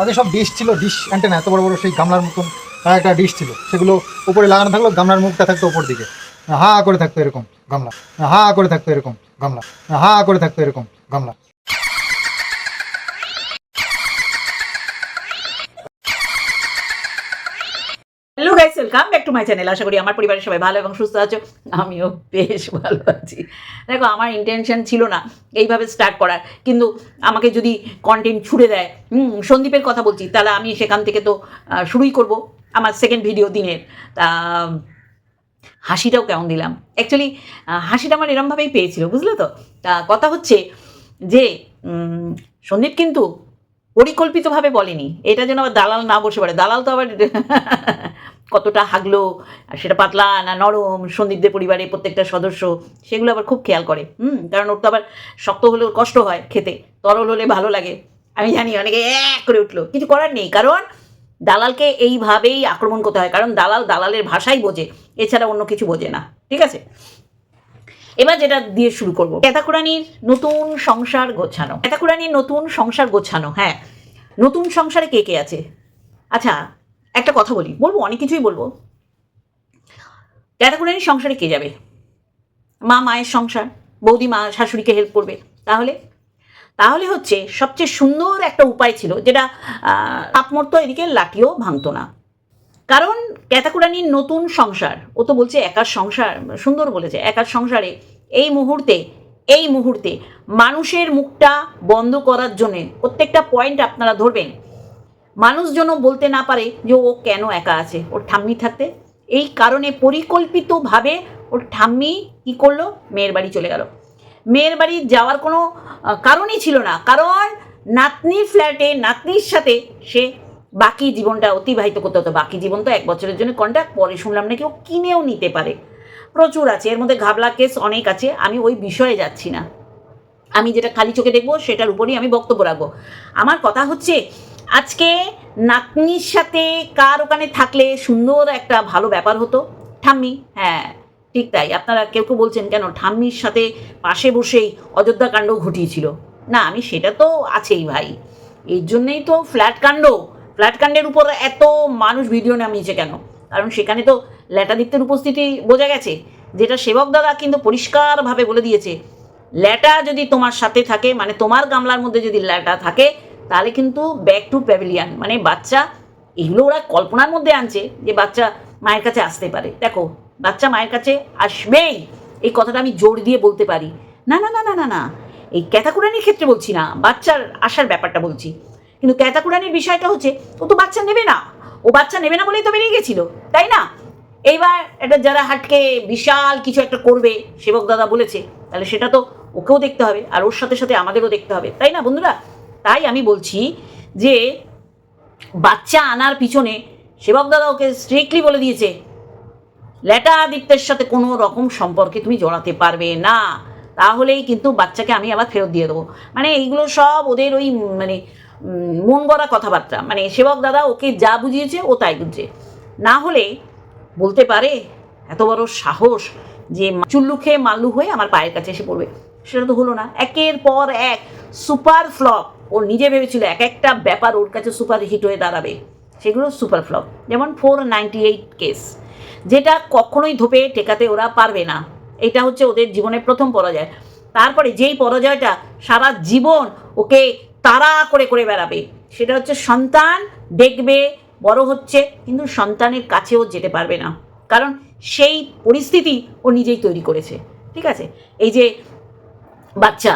তাদের সব ডিশ ছিল ডিশ অ্যান্টেনা এত বড় বড় সেই গামলার মতন একটা ডিশ ছিল। সেগুলো উপরে লাগানো থাকল, গামলার মুখটা থাকতো উপর দিকে। হা করে থাকতো এরকম গামলা। হা করে থাকতো এরকম গামলা। হা করে থাকতো এরকম গামলা। Welcome back to my channel আশা করি আমার পরিবারের সবাই ভালো এবং সুস্থ আছো। আমিও বেশ ভালো আছি। দেখো, আমার ইন্টেনশন ছিল না এইভাবে স্টার্ট করার। কিন্তু আমাকে যদি কন্টেন্ট ছুড়ে দেয়, হুম, সন্দীপের কথা বলছি, তাহলে আমি সেখান থেকে তো শুরুই করব আমার সেকেন্ড ভিডিও দিনের। তা, হাসিটাও কেমন দিলাম? অ্যাকচুয়ালি হাসিটা আমার এরমভাবেই পেয়েছিল, বুঝলে তো? তা, কথা হচ্ছে যে সন্দীপ কিন্তু পরিকল্পিতভাবে বলেনি। এটা যেন আবার দালাল না বসে পড়ে। দালাল তো আবার কতটা হাগলো সেটা পাতলা না নরম, সন্দীপদের পরিবারের প্রত্যেকটা সদস্য, সেগুলো আবার খুব খেয়াল করে। হুম, কারণ ওর তো আবার শক্ত হলেও কষ্ট হয় খেতে, তরল হলে ভালো লাগে। আমি জানি অনেকে এক করে উঠল, কিছু করার নেই, কারণ দালালকে এইভাবেই আক্রমণ করতে হয়, কারণ দালাল দালালের ভাষাই বোঝে, এছাড়া অন্য কিছু বোঝে না, ঠিক আছে? এবার যেটা দিয়ে শুরু করব ক্যাতাকুরানির নতুন সংসার গোছানো। ক্যাতাকুরানির নতুন সংসার গোছানো হ্যাঁ নতুন সংসারে কে কে আছে? আচ্ছা একটা কথা বলি, বলব, অনেক কিছুই বলব। ক্যাতাকুরানির সংসারে কে যাবে? মা, মায়ের সংসার, বৌদি, মা, শাশুড়িকে হেল্প করবে। তাহলে? তাহলে হচ্ছে সবচেয়ে সুন্দর একটা উপায় ছিল যেটা তাপমর্ত এদিকে লাঠিও ভাঙতো না। কারণ ক্যাতাকুরানির নতুন সংসার, ও তো বলছে একার সংসার, সুন্দর বলেছে, একার সংসারে এই মুহূর্তে এই মুহূর্তে মানুষের মুখটা বন্ধ করার জন্যে প্রত্যেকটা পয়েন্ট আপনারা ধরবেন মানুষ যেন বলতে না পারে যে ও কেন একা আছে, ওর ঠাম্মি থাকতে। এই কারণে পরিকল্পিতভাবে ওর ঠাম্মি কী করল? মেয়ের বাড়ি চলে গেল। মেয়ের বাড়ি যাওয়ার কোনো কারণই ছিল না। কারণ নাতনির ফ্ল্যাটে, নাতনির সাথে সে বাকি জীবনটা অতিবাহিত করতে হতো। বাকি জীবন তো এক বছরের জন্য কন্ট্যাক্ট পরে শুনলাম নাকি ও কিনেও নিতে পারে। প্রচুর আছে, এর মধ্যে ঘাবলা কেস অনেক আছে, আমি ওই বিষয়ে যাচ্ছি না। আমি যেটা খালি চোখে দেখব, সেটার উপরেই আমি বক্তব্য রাখব। আমার কথা হচ্ছে আজকে নাতনির সাথে কার ওখানে থাকলে সুন্দর একটা ভালো ব্যাপার হতো? ঠাম্মি? হ্যাঁ ঠিক তাই। আপনারা কেউ কেউ বলছেন, কেন ঠাম্মির সাথে পাশে বসেই অযোধ্যা কাণ্ড ঘটিয়েছিল? না, আমি সেটা তো আছেই ভাই। এর জন্যেই তো ফ্ল্যাট কাণ্ড। ফ্ল্যাট কাণ্ডের উপর এত মানুষ ভিডিও নামিয়েছে কেন? কারণ সেখানে তো ল্যাটাদিত্যের উপস্থিতি বোঝা গেছে, যেটা সেবক দাদা কিন্তু পরিষ্কারভাবে বলে দিয়েছে। ল্যাটা যদি তোমার সাথে থাকে মানে তোমার গামলার মধ্যে যদি ল্যাটা থাকে তাহলে কিন্তু ব্যাক টু প্যাভিলিয়ান মানে বাচ্চা, এগুলো ওরা কল্পনার মধ্যে আনছে যে বাচ্চা মায়ের কাছে আসতে পারে। দেখো, বাচ্চা মায়ের কাছে আসবেই। এই কথাটা আমি জোর দিয়ে বলতে পারি। না না না না না না। এই ক্যাতাকুরানির ক্ষেত্রে বলছি না, বাচ্চার আসার ব্যাপারটা বলছি। কিন্তু ক্যাতাকুরানির বিষয়টা হচ্ছে, ও তো বাচ্চা নেবে না। ও বাচ্চা নেবে না বলেই তো বেরিয়ে গেছিল, তাই না? এইবার এটা যারা হাটকে বিশাল কিছু একটা করবে, সেবক দাদা বলেছে, তাহলে সেটা তো ওকেও দেখতে হবে, আর ওর সাথে সাথে আমাদেরও দেখতে হবে, তাই না বন্ধুরা? তাই আমি বলছি যে বাচ্চা আনার পিছনে সেবক দাদা ওকে স্ট্রিক্টলি বলে দিয়েছে ল্যাটা আদিত্যের সাথে কোনো রকম সম্পর্কে তুমি জড়াতে পারবে না। তাহলেই কিন্তু বাচ্চাকে আমি আবার ফেরত দিয়ে দেবো। মানে এইগুলো সব ওদের ওই মানে মন গড়া কথাবার্তা। মানে সেবক দাদা ওকে যা বুঝিয়েছে ও তাই বুঝছে। না হলে বলতে পারে এত বড় সাহস যে চুল্লু খেয়ে মাল্লু হয়ে আমার পায়ের কাছে এসে পড়বে। সেটা তো হলো না। একের পর এক সুপার ফ্লপ ও নিজে ভেবেছিল এক একটা ব্যাপার ওর কাছে সুপার হিট হয়ে দাঁড়াবে। সেগুলো সুপার ফ্লপ যেমন ফোর নাইনটি এইট কেস যেটা কখনোই ধোপে টেকাতে ওরা পারবে না। এটা হচ্ছে ওদের জীবনের প্রথম পরাজয়। তারপরে যেই পরাজয়টা সারা জীবন ওকে তাড়া করে করে বেড়াবে, সেটা হচ্ছে সন্তান দেখবে, বড় হচ্ছে, কিন্তু সন্তানের কাছেও যেতে পারবে না। কারণ সেই পরিস্থিতি ও নিজেই তৈরি করেছে। ঠিক আছে? এই যে বাচ্চা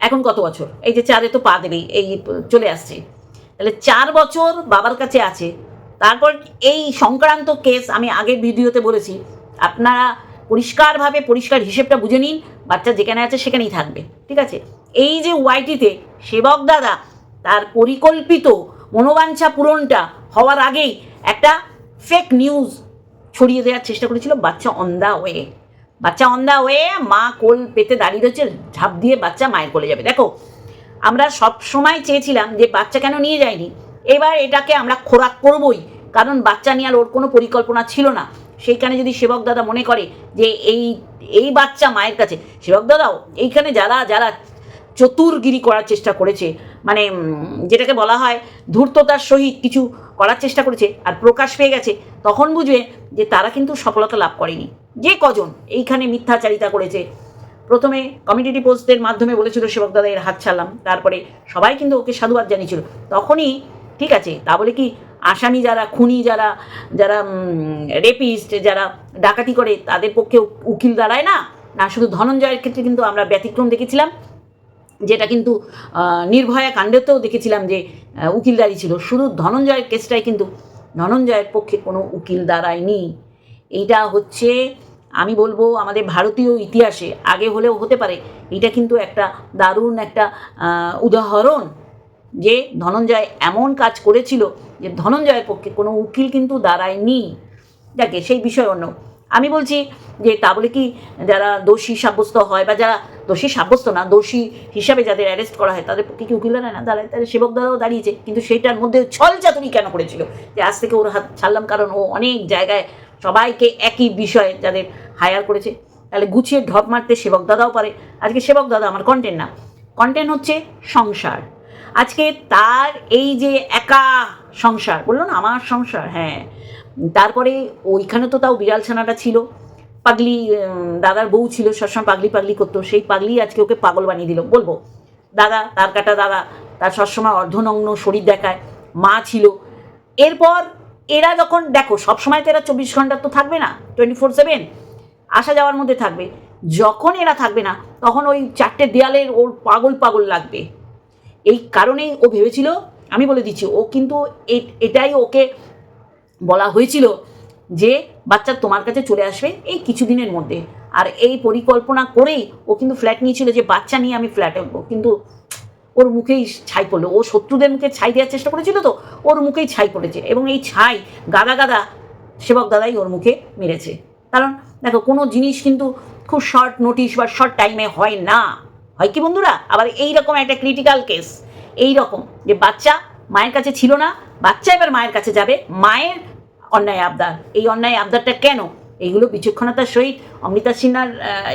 এখন কত বছর? এই যে চারে তো পা দেবেই এই, চলে আসছে। তাহলে চার বছর বাবার কাছে আছে। তারপর এই সংক্রান্ত কেস আমি আগের ভিডিওতে বলেছি। আপনারা পরিষ্কারভাবে পরিষ্কার হিসেবটা বুঝে নিন, বাচ্চা যেখানে আছে সেখানেই থাকবে, ঠিক আছে? এই যে ওয়াইটিতে সেবক দাদা, তার পরিকল্পিত মনোবাঞ্ছা পূরণটা হওয়ার আগেই একটা ফেক নিউজ ছড়িয়ে দেওয়ার চেষ্টা করেছিল বাচ্চা অন দা ওয়ে বাচ্চা অন দা ওয়ে মা কোল পেতে দাঁড়িয়ে রয়েছে, ঝাঁপ দিয়ে বাচ্চা মায়ের কোলে যাবে। দেখো, আমরা সব সময় চেয়েছিলাম যে বাচ্চা কেন নিয়ে যায়নি। এবার এটাকে আমরা খোরাক করবই, কারণ বাচ্চা নিয়ে আর ওর কোনো পরিকল্পনা ছিল না। সেইখানে যদি সেবক দাদা মনে করে যে এই এই বাচ্চা মায়ের কাছে, সেবক দাদাও, এইখানে যারা যারা চতুরগিরি করার চেষ্টা করেছে মানে যেটাকে বলা হয় ধূর্ততার সহিত কিছু করার চেষ্টা করেছে, আর প্রকাশ পেয়ে গেছে, তখন বুঝবে যে তারা কিন্তু সফলতা লাভ করেনি। যে কজন এইখানে মিথ্যাচারিতা করেছে? প্রথমে কমিউনিটি পোস্টের মাধ্যমে বলেছিল সেবক দাদা এর হাত ছাড়লাম, তারপরে সবাই কিন্তু ওকে সাধুবাদ জানিয়েছিল। তখনই, ঠিক আছে, তা বলে কি, আসামি যারা, খুনি যারা যারা রেপিস্ট যারা ডাকাতি করে, তাদের পক্ষে উকিল দাঁড়ায় না? না, শুধু ধনঞ্জয়ের ক্ষেত্রে কিন্তু আমরা ব্যতিক্রম দেখেছিলাম, যেটা কিন্তু নির্ভয়া কাণ্ডেতেও দেখেছিলাম যে উকিলদারি ছিল। শুধু ধনঞ্জয়ের কেসটাই কিন্তু, ধনঞ্জয়ের পক্ষে কোনো উকিল দাঁড়ায়নি। এইটা হচ্ছে আমি বলব আমাদের ভারতীয় ইতিহাসে আগে হলেও হতে পারে, এটা কিন্তু একটা দারুণ একটা উদাহরণ যে ধনঞ্জয় এমন কাজ করেছিল যে ধনঞ্জয়ের পক্ষে কোনো উকিল কিন্তু দাঁড়ায়নি। যাকে সেই বিষয় অন্য। আমি বলছি যে তা বলে কি যারা দোষী সাব্যস্ত হয় বা যারা দোষী সাব্যস্ত না, দোষী হিসাবে যাদের অ্যারেস্ট করা হয়, তাদের পক্ষে কি উকিল দাঁড়ায় না? দাঁড়ায়, তাদের সেবক দ্বারাও দাঁড়িয়েছে। কিন্তু সেইটার মধ্যে ছল চাতুরি কেন করেছিল? যে আজ থেকে ওর হাত ছাড়লাম, কারণ ও অনেক জায়গায় সবাইকে একই বিষয়ে যাদের হায়ার করেছে, তাহলে গুছিয়ে ঢপ মারতে সেবক দাদাও পারে। আজকে সেবক দাদা আমার কন্টেন্ট না। কন্টেন্ট হচ্ছে সংসার। আজকে তার এই যে একা সংসার, বলল না? আমার সংসার হ্যাঁ। তারপরে ওইখানে তো তাও বিড়াল ছানাটা ছিল। পাগলি দাদার বউ ছিল, সবসময় পাগলি পাগলি করতো। সেই পাগলি আজকে ওকে পাগল বানিয়ে দিল। বলব, দাদা, তার কাটা দাদা, তার সবসময় অর্ধনগ্ন শরীর দেখায়। মা ছিল। এরপর এরা যখন, দেখো, সবসময় তো এরা চব্বিশ ঘণ্টা তো থাকবে না টোয়েন্টি ফোর সেভেন আসা যাওয়ার মধ্যে থাকবে। যখন এরা থাকবে না, তখন ওই চারটে দেয়ালের ওর পাগল পাগল লাগবে। এই কারণেই ও ভেবেছিল, আমি বলে দিচ্ছি, ও কিন্তু এটাই ওকে বলা হয়েছিল যে, বাচ্চা তোমার কাছে চলে আসবে এই কিছুদিনের মধ্যে। আর এই পরিকল্পনা করেই ও কিন্তু ফ্ল্যাট নিয়েছিল যে, বাচ্চা নিয়ে আমি ফ্ল্যাটে উঠবো। কিন্তু ওর মুখেই ছাই পড়ল। ও শত্রুদের মুখে ছাই দেওয়ার চেষ্টা করেছিল তো, ওর মুখেই ছাই পড়েছে এবং এই ছাই গাদা গাদা সেবক দাদাই ওর মুখে মেরেছে। কারণ দেখো, কোনো জিনিস কিন্তু খুব শর্ট নোটিশ বা শর্ট টাইমে হয় না। হয় কি বন্ধুরা? আবার এই রকম একটা ক্রিটিক্যাল কেস এই রকম যে বাচ্চা মায়ের কাছে ছিল না, বাচ্চা এবার মায়ের কাছে যাবে। মায়ের অন্যায় আবদার। এই অন্যায় আবদারটা কেন? এইগুলো বিচক্ষণতার সহিত অমৃতা সিনহার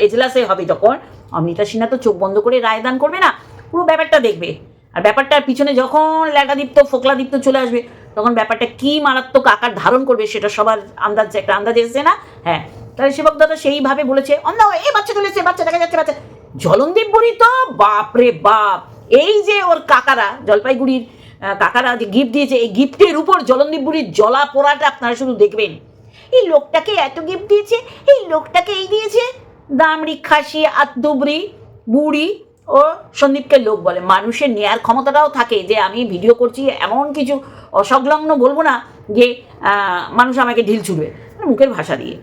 এজলাসে হবে যখন অমৃতা সিনহা তো চোখ বন্ধ করে রায়দান করবে না। পুরো ব্যাপারটা দেখবে। আর ব্যাপারটার পিছনে যখন ল্যাটাদীপ্ত ফোকলাদীপ্ত চলে আসবে, তখন ব্যাপারটা কি মারাত্মক আকার ধারণ করবে সেটা সবার আন্দাজ একটা আন্দাজ এসছে না? হ্যাঁ। তাহলে সেবক দাদা সেইভাবে বলেছে অন্য এ বাচ্চা চলেছে বাচ্চা দেখা যাচ্ছে, বাচ্চা। জলনদীপ বুড়ি তো বাপরে বাপ! এই যে ওর কাকারা, জলপাইগুড়ির কাকারা যে গিফট দিয়েছে, এই গিফটের উপর জলনদীপ বুড়ির জলা পোড়াটা আপনারা শুধু দেখবেন। এই লোকটাকে এত গিফট দিয়েছে, এই লোকটাকে এই দিয়েছে, দামড়ি, খাসি আত্মবরি বুড়ি ও সন্দীপকে লোক বলে। মানুষের নেয়ার ক্ষমতাটাও থাকে যে আমি ভিডিও করছি, এমন কিছু অসংলগ্ন বলব না যে মানুষ আমাকে ঢিল ছুড়বে। মুখের ভাষা দিয়ে।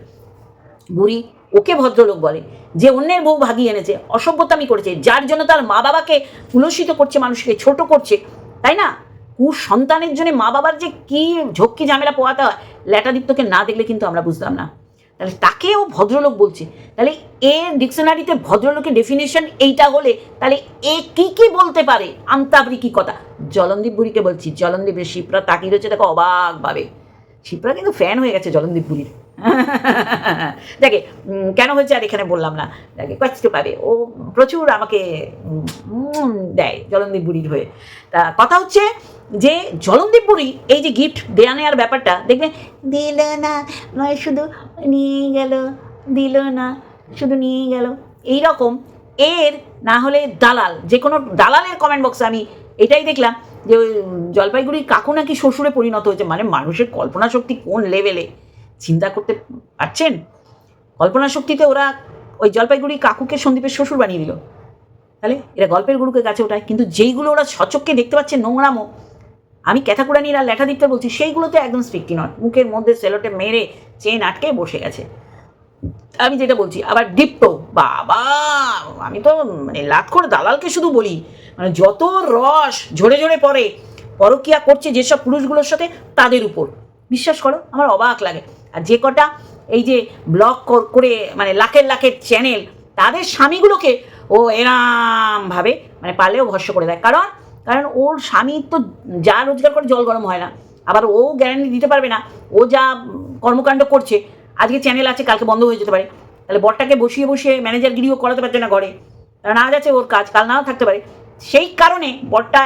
বুড়ি ওকে ভদ্রলোক বলে, যে অন্যের বউ ভাগিয়ে এনেছে অসভ্যতামি করেছে, যার জন্য তার মা বাবাকে কুলসিত করছে, মানুষকে ছোট করছে। তাই না? কুর সন্তানের জন্য মা বাবার যে কি ঝক্কি ঝামেলা পোয়াতে হয় ল্যাটাদীপ্তকে না দেখলে কিন্তু আমরা বুঝতাম না। তাহলে তাকেও ভদ্রলোক বলছে। তাহলে এর ডিকশনারিতে ভদ্রলোকের ডেফিনেশন এইটা হলে তাহলে এ কি কি বলতে পারে? আমতাবরি কি কথা। জলনদীপ বুড়িকে বলছি, জলনদীপের শিপ্রা তাকিয়ে রয়েছে, দেখো অবাক ভাবে। শিপ্রা কিন্তু ফ্যান হয়ে গেছে জলনদীপ বুড়ির। দেখে কেন হয়েছে আর এখানে বললাম না। দেখে কষ্ট পাবে। ও প্রচুর আমাকে দেয় জলনদীপ বুড়ির হয়ে। তা কথা হচ্ছে যে জলনদীপ বুড়ি, এই যে গিফট দেয়া নেওয়ার ব্যাপারটা, দেখবে, দিল না নয় শুধু নিয়ে গেল, দিল না, শুধু নিয়ে গেল। এই রকম এর না হলে দালাল, যে কোনো দালালের কমেন্ট বক্সে আমি এটাই দেখলাম যে, ওই জলপাইগুড়ির কাকু নাকি শ্বশুরে পরিণত হয়েছে মানে মানুষের কল্পনা শক্তি কোন লেভেলে চিন্তা করতে পারছেন? কল্পনা শক্তিতে ওরা ওই জলপাইগুড়ি কাকুকে সন্দীপের শ্বশুর বানিয়ে দিল। তাহলে এরা গল্পের গুরুকে কাছে ওঠায়, কিন্তু যেইগুলো ওরা সচককে দেখতে পাচ্ছে নোংরামো আমি ক্যাথাকুড়ানির আর লেখা দিতে বলছি সেইগুলো তো একদম স্পিকি নয়। মুখের মধ্যে সেলোটে মেরে চেন আটকে বসে গেছে। আমি যেটা বলছি, আবার ডিপ্টো বাবা, আমি তো মানে লাট করে দালালকে শুধু বলি মানে যত রস ঝরে ঝরে পড়ে, পরকিয়া করছে যেসব পুরুষগুলোর সাথে, তাদের উপর। বিশ্বাস করো, আমার অবাক লাগে। আর যে কটা এই যে ব্লগ করে মানে লাখের লাখের চ্যানেল তাদের স্বামীগুলোকে ও এরামভাবে মানে পারলেও ভস্য করে দেয়। কারণ কারণ ওর স্বামী তো যা রোজগার করে জল গরম হয় না। আবার ও গ্যারান্টি দিতে পারবে না। ও যা কর্মকাণ্ড করছে, আজকে চ্যানেল আছে, কালকে বন্ধ হয়ে যেতে পারে। তাহলে বরটাকে বসিয়ে বসিয়ে ম্যানেজার গিরিও করাতে পারছে না ঘরে। কারণ আজ আছে ওর কাজ, কাল নাও থাকতে পারে। সেই কারণে বরটা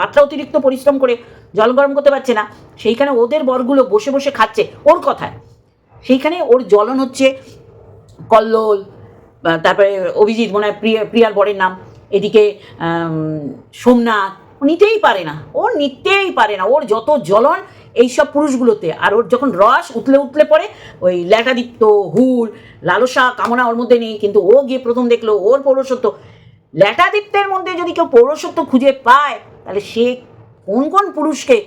মাত্রা অতিরিক্ত পরিশ্রম করে জল গরম করতে পারছে না। সেইখানে ওদের বরগুলো বসে বসে খাচ্ছে ওর কথায়। সেইখানে ওর জ্বলন হচ্ছে কল্লোল তারপরে অভিজিৎ, মনে হয় প্রিয়া, প্রিয়ার বরের নাম। এদিকে সোমনাথ, ও নিতেই পারে না, ও নিতেই পারে না, ওর যত জ্বলন এইসব পুরুষগুলোতে, আর ওর যখন রস উতলে উতলে পড়ে, ওই ল্যাটাদিত্য হুল, লালসা কামনা ওর মধ্যে নেই, কিন্তু ও গিয়ে প্রথম দেখল ওর পৌরসত্ব ল্যাটাদিত্যের মধ্যে যদি কেউ পৌরসত্ব খুঁজে পায়, তাহলে সে কোন কোন পুরুষকে,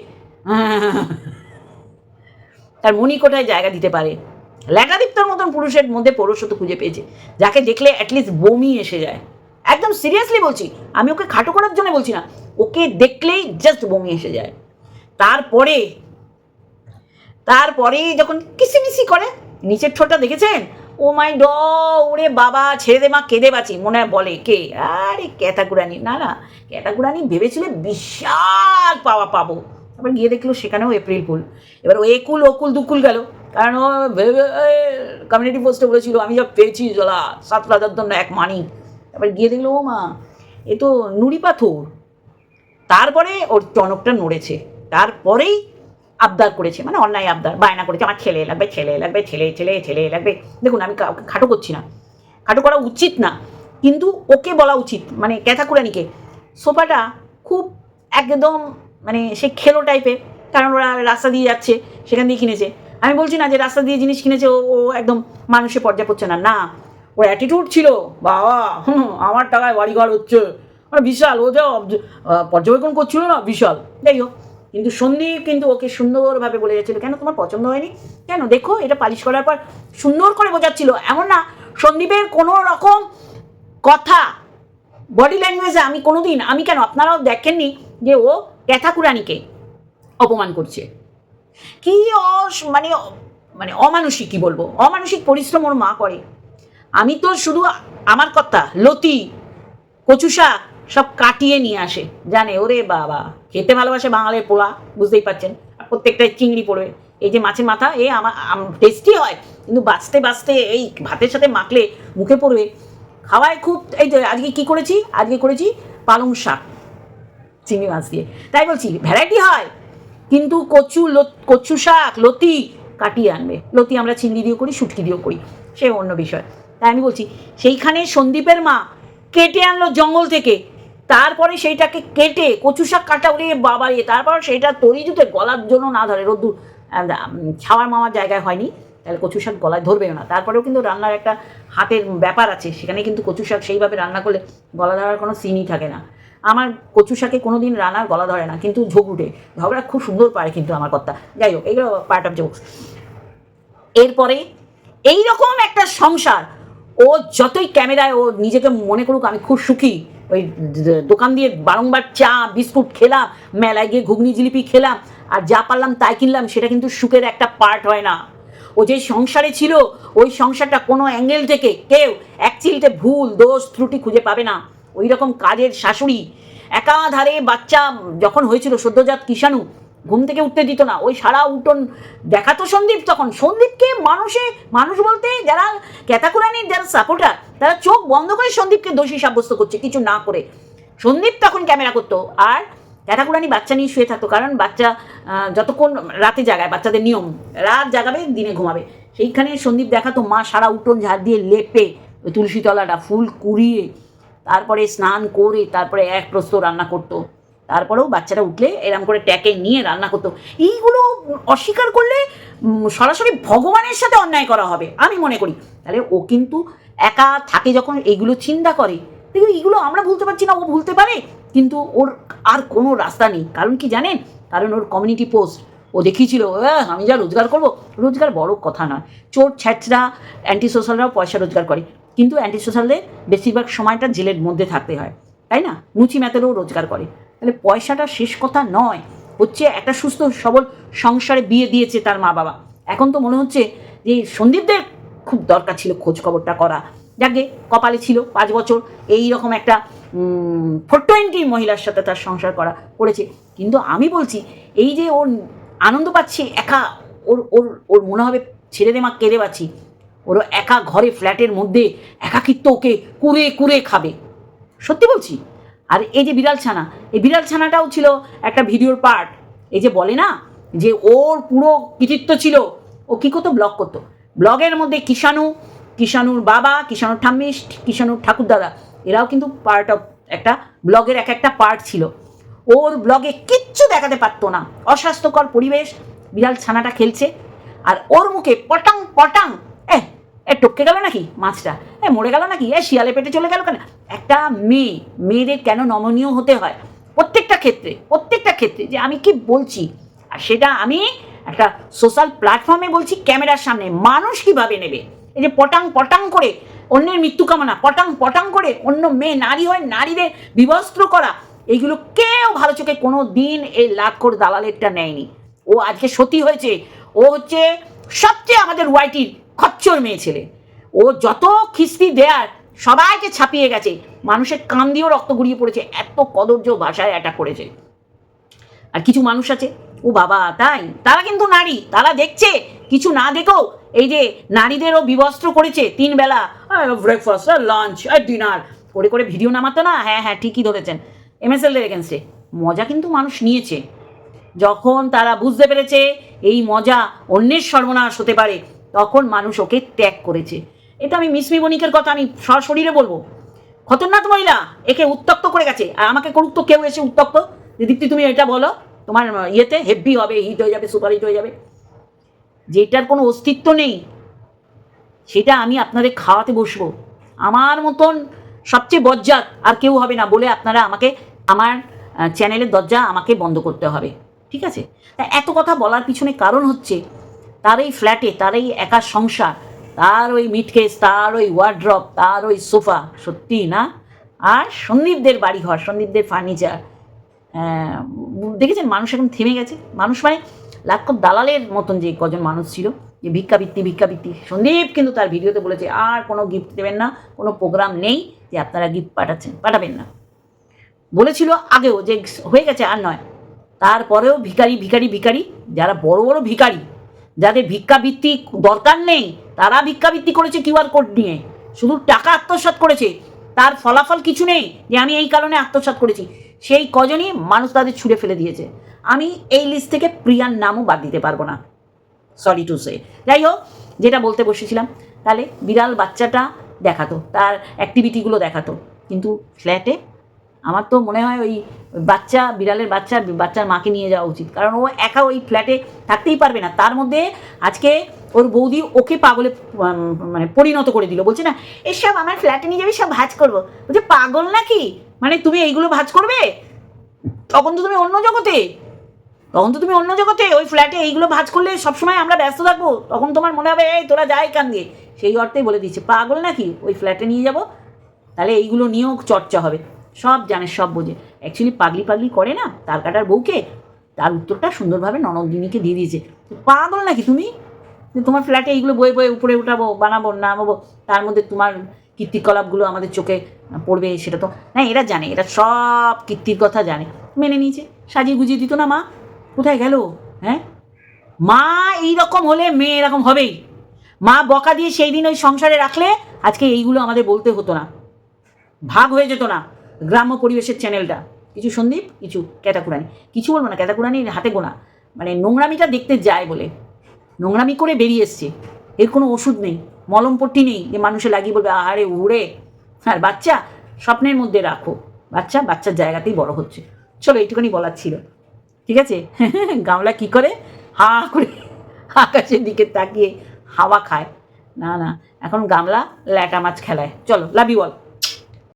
তার মণিকোটায় জায়গা দিতে পারে? লেখাদীপ্তর মতন পুরুষের মধ্যে পৌরসত্ব খুঁজে পেয়েছে, যাকে দেখলে অ্যাটলিস্ট বমি এসে যায়। একদম সিরিয়াসলি বলছি। আমি ওকে খাটো করার জন্য বলছি না। ওকে দেখলেই জাস্ট বমি এসে যায়। তারপরে তারপরে যখন কিসিমিসি করে, নিচের ঠোঁটটা দেখেছেন? ও মাই ড ওরে বাবা, ছেড়ে দে মা, কেঁদে বাঁচি, মনে হয় বলে। কে? আরে ক্যাতাকুরানি না না। ক্যাতাকুরানি ভেবেছিল বিশাল পাওয়া পাবো। তারপর গিয়ে দেখল সেখানেও এপ্রিল ফুল। এবার ও একুল, ওকুল, দুকুল গেল। কারণ ও কমিউনিটি পোস্টে বলেছিল, আমি যা পেয়েছি, জলা। সাত রাজার জন্য এক মানি। তারপর গিয়ে দেখল, ও মা, এ তো নুড়ি পাথর। তারপরে ওর টনকটা নড়েছে। তারপরেই আবদার করেছে মানে অন্যায় আবদার, বায়না করেছে, আমার ছেলে লাগবে ছেলে লাগবে, ছেলে ছেলে ছেলে লাগবে। দেখুন, আমি খাটো করছি না। খাটো করা উচিত না। কিন্তু ওকে বলা উচিত মানে ক্যাথাকুরানিকে। সোফাটা খুব একদম মানে সে খেলো টাইপের কারণ ওরা রাস্তা দিয়ে যাচ্ছে, সেখান দিয়ে কিনেছে। আমি বলছি না যে রাস্তা দিয়ে জিনিস কিনেছে, ও ও একদম মানুষে পর্যায় পড়ছে না না ওর অ্যাটিটিউড ছিল, বাবা, হুম, আমার টাকায় বাড়িঘর হচ্ছে। মানে বিশাল, ও যা পর্যবেক্ষণ করছিল না, বিশাল। যাই হোক, কিন্তু সন্দীপ কিন্তু ওকে সুন্দরভাবে বলে যাচ্ছিল, কেন তোমার পছন্দ হয়নি? কেন? দেখো, এটা পালিশ করার পর সুন্দর করে বোঝাচ্ছিল। এমন না সন্দীপের কোনো রকম কথা বডি ল্যাঙ্গুয়েজে আমি কোনোদিন, আমি কেন, আপনারাও দেখেননি যে ও ক্যাথাকুরানিকে অপমান করছে? কি অস মানে মানে অমানসিক, কি বলব? অমানসিক পরিশ্রম ওর মা করে। আমি তো শুধু আমার কথা, লতি, কচু শাক, সব কাটিয়ে নিয়ে আসে। জানে, ওরে বাবা, খেতে ভালোবাসে বাঙালির পোলা, বুঝতেই পারছেন? প্রত্যেকটাই চিংড়ি পড়বে। এই যে মাছের মাথা, এ আমার টেস্টি হয়, কিন্তু বাঁচতে বাঁচতে এই ভাতের সাথে মাখলে মুখে পড়বে। খাওয়ায় খুব, এই যে আজকে কি করেছি? আজকে করেছি পালং শাক, চিংড়ি মাছ দিয়ে। তাই বলছি ভ্যারাইটি হয়, কিন্তু কচু কচু শাক, লতি কাটিয়ে আনবে। লতি আমরা চিংড়ি দিয়েও করি, শুটকি দিয়েও করি। সে অন্য বিষয়। তাই আমি বলছি সেইখানে সন্দীপের মা কেটে আনলো জঙ্গল থেকে। তারপরে সেইটাকে কেটে কচু শাক কাটা ওরে বাবা ইয়ে তারপর সেইটা তরি জুতে গলার জন্য না ধরে, রোদ্দুর ছাওয়ার মামার জায়গায় হয়নি, তাহলে কচু শাক গলায় ধরবেও না। তারপরেও কিন্তু রান্নার একটা হাতের ব্যাপার আছে, সেখানে কিন্তু কচু শাক সেইভাবে রান্না করলে গলা ধরার কোনো সিনই থাকে না। আমার কচু শাকে কোনো দিন রান্নার গলা ধরে না, কিন্তু ঝোঁক উঠে। ঝগড়া খুব সুন্দর পারে কিন্তু আমার কথা যাই হোক, এগুলো পার্ট অফ জোকস এরপরে এই রকম একটা সংসার ও যতই ক্যামেরায় ও নিজেকে মনে করুক আমি খুব সুখী। ওই দোকান দিয়ে বারংবার চা, বিস্কুট খেলাম, মেলায় গিয়ে ঘুগনি জিলিপি খেলাম, আর যা পারলাম তাই কিনলাম, সেটা কিন্তু সুখের একটা পার্ট হয় না। ও যে সংসারে ছিল, ওই সংসারটা কোনো অ্যাঙ্গেল থেকে কেউ এক চিলতে ভুল, দোষ, ত্রুটি খুঁজে পাবে না। ওই রকম কাজের শাশুড়ি, একাধারে বাচ্চা যখন হয়েছিল সদ্যজাত কিষাণু ঘুম থেকে উঠতে দিত না। ওই সারা উঠোন দেখাতো সন্দীপ তখন। সন্দীপকে মানুষে, মানুষ বলতে যারা ক্যাতাকুরানির যারা সাপোর্টার তারা চোখ বন্ধ করে সন্দীপকে দোষী সাব্যস্ত করছে, কিছু না করে। সন্দীপ তখন ক্যামেরা করতো আর ক্যাটাকুরানি বাচ্চা নিয়ে শুয়ে থাকতো, কারণ বাচ্চা যতক্ষণ রাতে জাগায়, বাচ্চাদের নিয়ম, রাত জাগাবে, দিনে ঘুমাবে। সেইখানে সন্দীপ দেখাতো, মা সারা উঠোন ঝাড় দিয়ে লেপে, ওই তুলসী তলাটা ফুল কুড়িয়ে, তারপরে স্নান করে, তারপরে এক প্রস্ত রান্না করতো। তারপরেও বাচ্চারা উঠলে এরম করে ট্যাকে নিয়ে রান্না করতো। এইগুলো অস্বীকার করলে সরাসরি ভগবানের সাথে অন্যায় করা হবে আমি মনে করি। তাহলে ও কিন্তু একা থাকে যখন এইগুলো চিন্তা করে দেখো এইগুলো আমরা ভুলতে পারছি না ও ভুলতে পারে। কিন্তু ওর আর কোনো রাস্তা নেই। কারণ কি জানেন? কারণ ওর কমিউনিটি পোস্ট ও দেখিয়েছিল "আহ, আমি যা রোজগার করব রোজগার বড় কথা নয়। চোর ছ্যাচরা অ্যান্টি সোশ্যালরাও পয়সা রোজগার করে। কিন্তু অ্যান্টি সোশ্যালদের বেশিরভাগ সময়টা জেলের মধ্যে থাকতে হয়। তাই না? মুচি ম্যাতেরও রোজগার করে। তাহলে পয়সাটা শেষ কথা নয়। হচ্ছে একটা সুস্থ, সবল সংসারে বিয়ে দিয়েছে তার মা বাবা। এখন তো মনে হচ্ছে যে সন্দীপদের খুব দরকার ছিল খোঁজ খবরটা করা। যাকে কপালে ছিল পাঁচ বছর এই রকম একটা ফোর টোয়েন্টি মহিলার সাথে তার সংসার করা করেছে। কিন্তু আমি বলছি, এই যে ওর আনন্দ পাচ্ছে, একা ওর ওর ওর মনে হবে ছেড়ে দে মা, কেঁদে পাচ্ছি। ওর একা ঘরে, ফ্ল্যাটের মধ্যে একাকিত্ব ওকে কুড়ে কুড়ে খাবে। সত্যি বলছি? আর এই যে বিড়াল ছানা, এই বিড়াল ছানাটাও ছিল একটা ভিডিওর পার্ট এই যে বলে না, যে ওর পুরো কৃতিত্ব ছিল, ও কী করতো? ব্লগ করতো। ব্লগের মধ্যে কিষাণু, কিষাণুর বাবা, কিষাণুর ঠাম্মি, কিষাণুর ঠাকুরদাদা, এরাও কিন্তু পার্ট অফ একটা ব্লগের এক একটা পার্ট ছিল। ওর ব্লগে কিচ্ছু দেখাতে পারতো না। অস্বাস্থ্যকর পরিবেশ, বিড়াল ছানাটা খেলছে। আর ওর মুখে পটাং পটাং এ টপকে গেল নাকি মাছটা? এ মরে গেল নাকি? এ শিয়ালে পেটে চলে গেল কেন? একটা মেয়ে, মেয়েদের কেন নমনীয় হতে হয়? প্রত্যেকটা ক্ষেত্রে প্রত্যেকটা ক্ষেত্রে যে আমি কি বলছি? আর সেটা আমি একটা সোশ্যাল প্ল্যাটফর্মে বলছি, ক্যামেরার সামনে। মানুষ কীভাবে নেবে? এই যে পটাং পটাং করে, অন্যের মৃত্যু কামনা, পটাং পটাং করে অন্য মেয়ে, নারী হয়, নারীদের বিবস্ত্র করা, এইগুলো কেউ ভালো চোখে কোনো দিন এই লাভ করে দালালেরটা নেয়নি। ও আজকে সতী হয়েছে। ও হচ্ছে সবচেয়ে আমাদের ওয়াইটির খচ্চর মেয়ে ছেলে। ও যত খিস্তি দেয়ার সবাইকে ছাপিয়ে গেছে। মানুষের কান দিয়েও রক্ত গড়িয়ে পড়েছে। এত কদর্য ভাষায় অ্যাটাক করেছে। আর কিছু মানুষ আছে, ও বাবা, তাই? তারা কিন্তু নারী। তারা দেখছে, কিছু না দেখেও এই যে নারীদেরও বিবস্ত্র করেছে তিন বেলা। ব্রেকফাস্ট লাঞ্চ ডিনার করে করে ভিডিও নামাতো না? হ্যাঁ হ্যাঁ ঠিকই ধরেছেন। এমএসএল এর এগেনস্টে মজা কিন্তু মানুষ নিয়েছে। যখন তারা বুঝতে পেরেছে, এই মজা অন্যের সর্বনাশ হতে পারে। তখন মানুষ ওকে ত্যাগ করেছে। এটা আমি মিসমি বণিকের কথা আমি সশরীরে বলব। খতরনাক মহিলা, একে উত্তক্ত করে গেছে। আর আমাকে করুক তো কেউ এসে উত্তক্ত? যে দীপ্তি তুমি এটা বলো, তোমার ইয়েতে হেভি হবে হিট হয়ে যাবে সুপার হিট হয়ে যাবে। যেটার কোনো অস্তিত্ব নেই, সেটা আমি আপনাদের খাওয়াতে বসবো। আমার মতন সবচেয়ে বজ্জাত আর কেউ হবে না বলে আপনারা আমাকে, আমার চ্যানেলের দরজা আমাকে বন্ধ করতে হবে। ঠিক আছে? তা এত কথা বলার পিছনে কারণ হচ্ছে তার এই ফ্ল্যাটে তার এই একা সংসার, তার ওই মিটকেস তার ওই ওয়ার্ড্রপ তার ওই সোফা সত্যি না? আর সন্দীপদের বাড়ি বাড়িঘর, সন্দীপদের ফার্নিচার দেখেছেন মানুষ এখন থেমে গেছে? মানুষ মানে লাখ দালালের মতন যে কজন মানুষ ছিল, যে ভিক্ষাবৃত্তি ভিক্ষাবৃত্তি সন্দীপ কিন্তু তার ভিডিওতে বলেছে, আর কোনো গিফট দেবেন না, কোনো প্রোগ্রাম নেই যে আপনারা গিফট পাঠাচ্ছেন, পাঠাবেন না। বলেছিল আগেও যে হয়ে গেছে আর নয়। তারপরেও ভিখারি ভিখারি ভিখারি, যারা বড় বড় ভিখারি যাদের ভিক্ষাবৃত্তি দরকার নেই, তারা ভিক্ষাবৃত্তি করেছে কিউআর কোড নিয়ে। শুধু টাকা আত্মসাৎ করেছে, তার ফলাফল কিছু নেই যে আমি এই কারণে আত্মসাৎ করেছি। সেই কজনই মানুষ তাদের ছুঁড়ে ফেলে দিয়েছে। আমি এই লিস্ট থেকে প্রিয়ার নামও বাদ দিতে পারব না। সরি টু সে যাই হোক, যেটা বলতে বসেছিলাম, তাহলে বিড়াল বাচ্চাটা দেখাতো, তার অ্যাক্টিভিটিগুলো দেখাতো। কিন্তু ফ্ল্যাটে আমার তো মনে হয় ওই বাচ্চা, বিড়ালের বাচ্চা, বাচ্চার মাকে নিয়ে যাওয়া উচিত। কারণ ও একা ওই ফ্ল্যাটে থাকতেই পারবে না। তার মধ্যে আজকে ওর বৌদি ওকে পাগলে মানে পরিণত করে দিল। বলছে না, এসব আমার ফ্ল্যাটে নিয়ে যাবি, সব ভাজ করব। বলছে, পাগল নাকি? মানে তুমি এইগুলো ভাজ করবে? তখন তো তুমি অন্য জগতে। তখন তো তুমি অন্য জগতে। ওই ফ্ল্যাটে এইগুলো ভাজ করলে সবসময় আমরা ব্যস্ত থাকব। তখন তোমার মনে হবে, এই, তোরা যায় কান দিয়ে। সেই অর্থেই বলে দিচ্ছে পাগল নাকি? ওই ফ্ল্যাটে নিয়ে যাব? তাহলে এইগুলো নিয়েও চর্চা হবে। সব জানে, সব বোঝে। অ্যাকচুয়ালি পাগলি পাগলি করে না তার কাটার বউকে তার উত্তরটা সুন্দরভাবে ননদিনীকে দিয়ে দিয়েছে। পাগল নাকি তুমি? তোমার ফ্ল্যাটে এইগুলো বয়ে বয়ে উপরে উঠাবো, বানাবো, নামাবো, তার মধ্যে তোমার কীর্তিকলাপগুলো আমাদের চোখে পড়বে, সেটা তো না এরা জানে, এরা সব কীর্তির কথা জানে। মেনে নিয়েছে, সাজিয়ে গুজিয়ে দিত না মা? কোথায় গেল? হ্যাঁ? মা এই রকম হলে মেয়ে এরকম হবেই। মা বকা দিয়ে সেই দিন ওই সংসারে রাখলে আজকে এইগুলো আমাদের বলতে হতো না। ভাগ হয়ে যেত না। গ্রাম্য পরিবেশের চ্যানেলটা। কিছু সন্দীপ, কিছু ক্যাটাকুরানি। কিছু বলব না ক্যাটাকুরানির হাতে গোনা। মানে নোংরামিটা দেখতে যায় বলে। নোংরামি করে বেরিয়ে এসছে। এর কোনো ওষুধ নেই। মলমপট্টি নেই। যে মানুষে লাগিয়ে বলবে, আরে উড়ে। আর বাচ্চা, স্বপ্নের মধ্যে রাখো। বাচ্চা, বাচ্চার জায়গাতেই বড় হচ্ছে। চলো, এইটুকুনি বলার ছিল। ঠিক আছে? গামলা কি করে? হা করে আকাশের দিকে তাকিয়ে হাওয়া খায়। না না, এখন গামলা ল্যাটা মাছ খেলায়। চলো লাভ অল